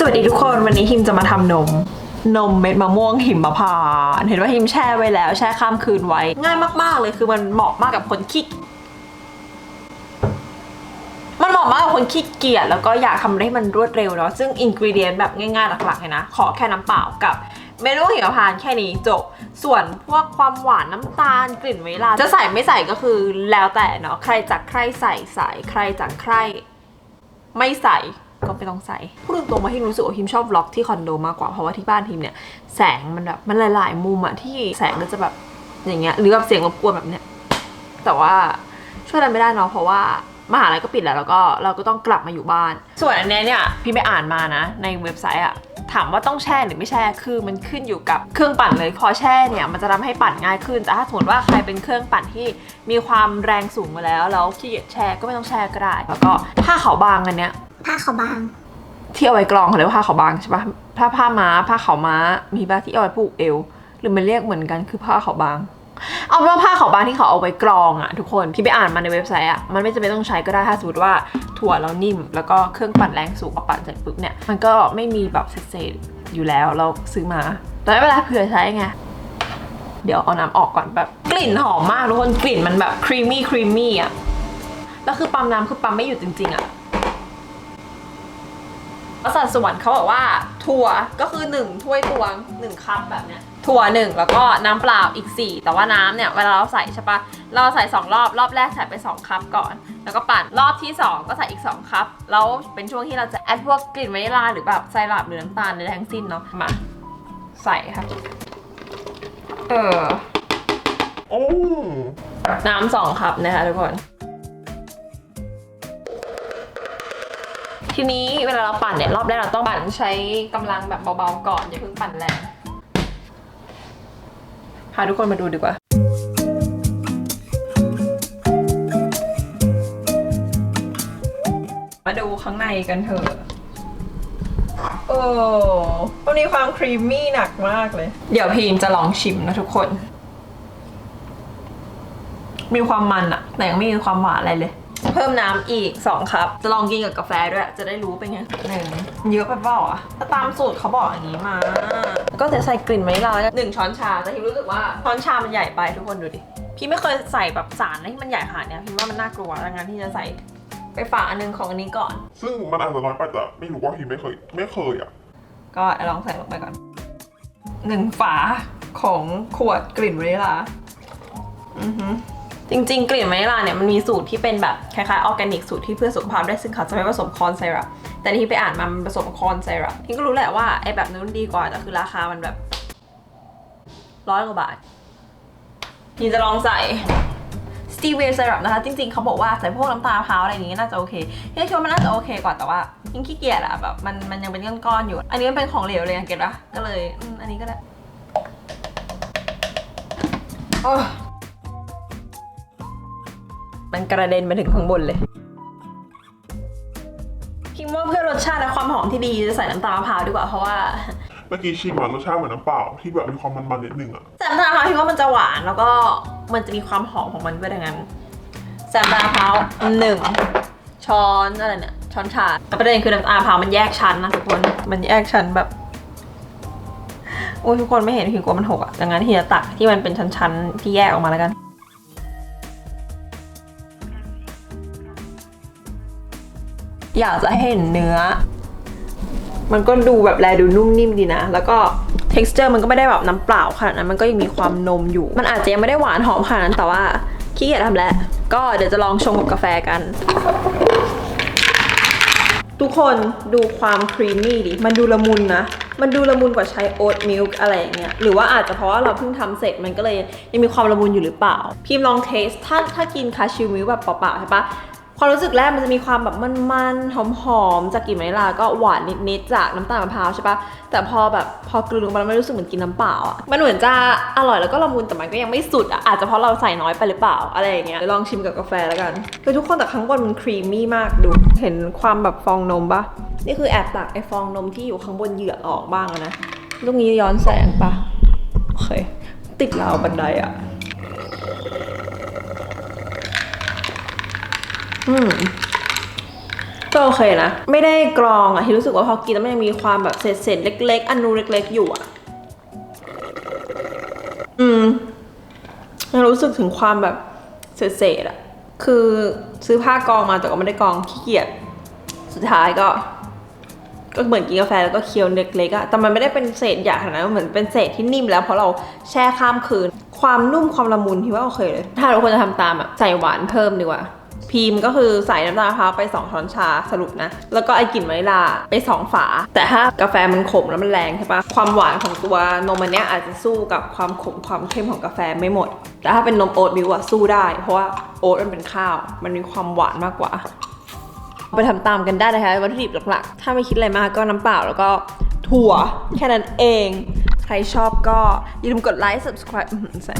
สวัสดีทุกคนวันนี้ฮิมจะมาทำนม นมเม็ดมะม่วงหิมพานต์เห็นว่าฮิมแช่ไว้แล้วแช่ข้ามคืนไว้ ง่ายมากๆเลยคือมันเหมาะมากกับคนขี้มันเหมาะมากกับคนขี้เกียจแล้วก็อยากทำให้มันรวดเร็วเนาะซึ่งอินก e เดียนแบบง่ายๆหลักๆเลยนะ ขอแค่น้ำเปล่ากับเมนูหิมพานต์แค่นี้จบ ส่วนพวกความหวานน้ำตาลกลิ่นวิลลา จะใส่ไม่ใส่ก็คือแล้วแต่เนาะใครจากใครใส่ใส่ใครจากใคร ไม่ใส่ ก็ไม่ต้องใส่พูดตรงๆมาที่รู้สึกว่าทิมชอบล็อกที่คอนโดมากกว่าเพราะว่าที่บ้านทิมเนี่ยแสงมันแบบมันหลาย ๆ มุมอะที่แสงก็จะแบบอย่างเงี้ยหรือแบบเสียงรบกวนแบบเนี้ยแต่ว่าช่วยอะไรไม่ได้เนาะเพราะว่ามหาลัยก็ปิดแล้วแล้วก็เราก็ต้องกลับมาอยู่บ้าน ส่วนอันเนี้ยเนี่ยพี่ไปอ่านมานะ ในเว็บไซต์อะถามว่าต้องแช่หรือไม่แช่คือมันขึ้นอยู่กับเครื่องปั่นเลยพอแช่เนี่ยมันจะทำให้ปั่นง่ายขึ้นแต่ถ้าสมมติว่าใครเป็นเครื่องปั่นที่มีความแรงสูงมาแล้วแล้วขี้เกียจแช่ก็ไม่ต้องแช่ก็ได้ แล้วก็ผ้าขาวบางอันเนี้ย ผ้าขาวบาง ที่เอาไว้กรองเขาเรียกว่าผ้าขาวบางใช่ปะผ้าผ้าม้า ผ้าขาวม้า มีผ้าที่เอาไว้ผูกเอว หรือมันเรียกเหมือนกันคือผ้าขาวบาง เอาเป็นว่าผ้าขาวบางที่เขาเอาไว้กรองอะทุกคนพี่ไปอ่านมาในเว็บไซต์อะมันไม่จำเป็นต้องใช้ก็ได้ถ้าสมมติว่าถั่วแล้วนิ่ม แล้วก็เครื่องปั่นแรงสูงพอปั่นเสร็จปุ๊บเนี่ยมันก็ไม่มีแบบเศษๆอยู่แล้วเราซื้อมาแต่ไม่เป็นไรเผื่อใช้ไงเดี๋ยวเอาน้ำออกก่อนแบบกลิ่นหอมมากทุกคนกลิ่นมันแบบครีมมี่ครีมมี่อะแล้วคือปั๊มน้ำคือปั๊มไม่หยุดจริงๆอะ สัดส่วนเขาบอกว่าถั่วก็คือ 1 ถ้วยตวง1คัพแบบเนี้ยถั่ว1แล้วก็น้ำเปล่าอีก 4 แต่ว่าน้ำเนี่ยเวลาเราใส่ใช่ปะเราใส่ 2 รอบรอบแรกใส่ไป 2 คัพก่อน แล้วก็ปั่นรอบที่ 2 ก็ใส่อีก 2 คัพแล้วเป็นช่วงที่เราจะแอดพวกกลิ่นวานิลลาหรือแบบไซรัปหรือน้ำตาลในทั้งสิ้นเนาะมาใส่ค่ะเออโอ้น้ำสองคัพนะคะทุกคน ทีนี้เวลาเราปั่นเนี่ยรอบแรกเราต้องปั่นใช้กำลังแบบเบาๆก่อนอย่าเพิ่งปั่นแรงพาทุกคนมาดูดีกว่ามาดูข้างในกันเถอะ โอ้มันมีความครีมมี่หนักมากเลย เดี๋ยวพีมจะลองชิมนะทุกคน มีความมันอะแต่ยังไม่มีความหวานอะไรเลย เพิ่มน้ำอีก 2 ครับ จะลองกินกับกาแฟด้วย จะได้รู้เป็นไงหนึ่งเยอะไปเปล่าอะถ้าตามสูตรเขาบอกอย่างนี้มาแล้วก็จะใส่กลิ่นวานิลลาหนึ่งช้อนชา แต่พี่รู้สึกว่าช้อนชามันใหญ่ไปทุกคนดูดิ พี่ไม่เคยใส่แบบสารอะไรที่มันใหญ่ขนาดเนี้ยพี่ว่ามันน่ากลัวดังนั้นที่จะใส่ไปฝาอันนึงของอันนี้ก่อน ซึ่งมันอาจจะน้อยไปแต่ไม่รู้ว่าพี่ไม่เคยไม่เคยอะ ก็ลองใส่ลงไปก่อนหนึ่งฝาของขวดกลิ่นวานิลลาอือหือ จริง ๆ กลิ่นวานิลลาเนี่ยมันมีสูตรที่เป็นแบบคล้ายๆออร์แกนิกสูตรที่เพื่อสุขภาพได้ซึ่งเขาจะไม่ผสมคอนไซรัปแต่ที่ไปอ่านมามันผสมคอนไซรัปพี่ก็รู้แหละว่าไอ้แบบนู้นดีกว่าแต่คือราคามันแบบร้อยกว่าบาทพี่จะลองใส่สตีเวียไซรัปนะคะ จริง ๆ เขาบอกว่าใส่พวกน้ำตาลมะพร้าวอะไรอย่างงี้น่าจะโอเคพี่คิดว่ามันน่าจะโอเคกว่าแต่ว่ายิ่งขี้เกียจอะแบบมันมันยังเป็นก้อนๆอยู่ อันนี้มันเป็นของเหลวเลยอะเก็ตปะก็เลยอันนี้ก็ได้โอ้ มันกระเด็นไปถึงข้างบนเลยคิดว่าเพื่อรสชาติและความหอมที่ดีจะใส่น้ำตาลมะพร้าวดีกว่าเพราะว่าเมื่อกี้ชิมอะรสชาติเหมือนน้ำเปล่าที่แบบมีความมันๆนิดนึงอะแซมตาลมะพร้าวคิดว่ามันจะหวานแล้วก็มันจะมีความหอมของมันด้วยดังนั้นแซมตาลมะพร้าวหนึ่งช้อนอะไรเนี่ยช้อนชาแต่ประเด็นคือน้ำตาลมะพร้าวมันแยกชั้นนะทุกคนมันแยกชั้นแบบโอ้ยทุกคนไม่เห็นคือกลัวมันหกอะดังนั้นที่จะตักที่มันเป็นชั้นๆที่แยกออกมาแล้วกัน อยากจะให้เห็นเนื้อ มันก็ดูแบบแลดูนุ่มนิ่มดีนะ แล้วก็ texture มันก็ไม่ได้แบบน้ำเปล่าขนาดนั้น มันก็ยังมีความนมอยู่ มันอาจจะยังไม่ได้หวานหอมขนาดนั้น แต่ว่าขี้เกียจทำแล้ว ก็เดี๋ยวจะลองชงกับกาแฟกัน ทุกคนดูความครีมมี่ดิ มันดูละมุนนะ มันดูละมุนกว่าใช้โอ๊ตมิลค์อะไรอย่างเงี้ย หรือว่าอาจจะเพราะว่าเราเพิ่งทำเสร็จ มันก็เลยยังมีความละมุนอยู่หรือเปล่า พิมพ์ลองเทส ถ้าถ้ากินคาชิวมิลค์แบบเปล่าๆใช่ปะ ความรู้สึกแรกมันจะมีความแบบมันๆหอมๆจากกลิ่นวานิลาก็หวานนิดๆจากน้ำตาลมะพร้าวใช่ปะแต่พอแบบพอกลืนลงไปแล้วมันรู้สึกเหมือนกินน้ำเปล่าอะมันเหมือนจะอร่อยแล้วก็ละมุนแต่มันก็ยังไม่สุดอะอาจจะเพราะเราใส่น้อยไปหรือเปล่าอะไรอย่างเงี้ยเดี๋ยวลองชิมกับกาแฟแล้วกันคือทุกคนแต่ข้างบนมันครีมมี่มากดู เห็นความแบบฟองนมปะนี่คือแอบตักไอฟองนมที่อยู่ข้างบนเหยือกออกบ้างนะลูกนี้ย้อนแสงปะโอเคติดราวบันไดอะ อืมก็โอเคนะ ไม่ได้กรองอะที่รู้สึกว่าพอกินแล้วมันยังมีความแบบเศษๆเล็ก ๆ อนูเล็ก ๆ อยู่อะอืมยังรู้สึกถึงความแบบเศษๆอะคือซื้อผ้ากรองมาแต่ก็ไม่ได้กรองขี้เกียจสุดท้ายก็ ก็เหมือนกินกาแฟแล้วก็เคี้ยวเล็กๆอะแต่มันไม่ได้เป็นเศษหยาขนาดนั้นเหมือนเป็นเศษที่นิ่มแล้วเพราะเราแช่ข้ามคืน ความนุ่มความละมุนที่ว่าโอเคเลย ถ้าเราควรจะทำตามอะใส่หวานเพิ่มดีกว่า พีมก็คือใส่น้ำตาลมะพร้าวไป 2 ช้อนชาสรุปนะ แล้วก็ไอกลิ่นวานิลาไป 2 ฝา แต่ถ้ากาแฟมันขมแล้วมันแรงใช่ปะความหวานของตัวนมอันเนี้ยอาจจะสู้กับความขมความเข้มของกาแฟไม่หมด แต่ถ้าเป็นนมโอ๊ตมิลอะสู้ได้ เพราะว่าโอ๊ตมันเป็นข้าว มันมีความหวานมากกว่า ไปทำตามกันได้นะคะวัตถุดิบหลักๆ ถ้าไม่คิดอะไรมากก็น้ำเปล่าแล้วก็ถั่วแค่นั้นเอง ใครชอบก็อย่าลืมกดไลค์ subscribe ใส่